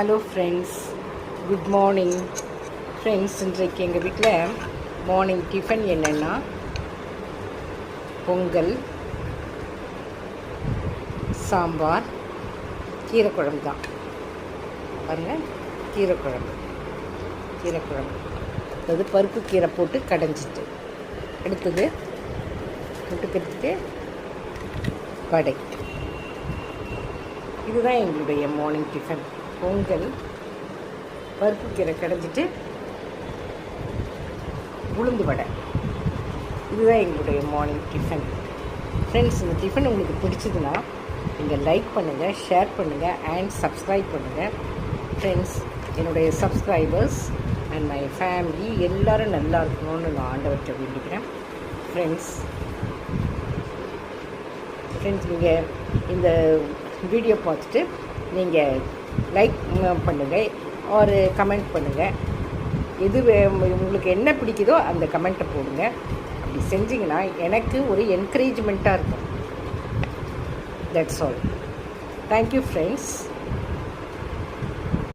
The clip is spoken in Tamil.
Hello friends good morning friends இன்றைக்கு எங்கள் வீட்டில் மார்னிங் டிஃபன் என்னென்னா பொங்கல் சாம்பார் கீரைக்குழம்பு தான். பாருங்கள் கீரைக்குழம்பு. கீரைக்குழம்பு. அதாவது பருப்பு கீரை போட்டு கடைஞ்சிட்டு. அடுத்தது தொட்டுக்கிறதுக்கு வடை. இதுதான் எங்களுடைய மார்னிங் டிஃபன் பொங்கல் பருப்பு கீரை கடைஞ்சிட்டு உளுந்து வடை. இதுதான் எங்களுடைய மார்னிங் டிஃபன் ஃப்ரெண்ட்ஸ் இந்த டிஃபன் உங்களுக்கு பிடிச்சதுன்னா நீங்கள் லைக் பண்ணுங்கள் ஷேர் பண்ணுங்கள் அண்ட் சப்ஸ்கிரைப் பண்ணுங்கள் ஃப்ரெண்ட்ஸ் என்னுடைய சப்ஸ்கிரைபர்ஸ் அண்ட் மை ஃபேமிலி எல்லோரும் நல்லா இருக்கணும்னு நான் ஆண்டவர்கிட்ட வேண்டிக்கிறேன் ஃப்ரெண்ட்ஸ் ஃப்ரெண்ட்ஸ் நீங்கள் இந்த வீடியோ பார்த்துட்டு நீங்கள் லைக் பண்ணுங்கள் ஒரு கமெண்ட் பண்ணுங்கள் எது வே- உங்களுக்கு என்ன பிடிக்குதோ அந்த கமெண்ட்டை போடுங்க. அப்படி செஞ்சிங்கன்னா எனக்கு ஒரு என்கரேஜ்மெண்ட்டாக இருக்கும். That's all thank you friends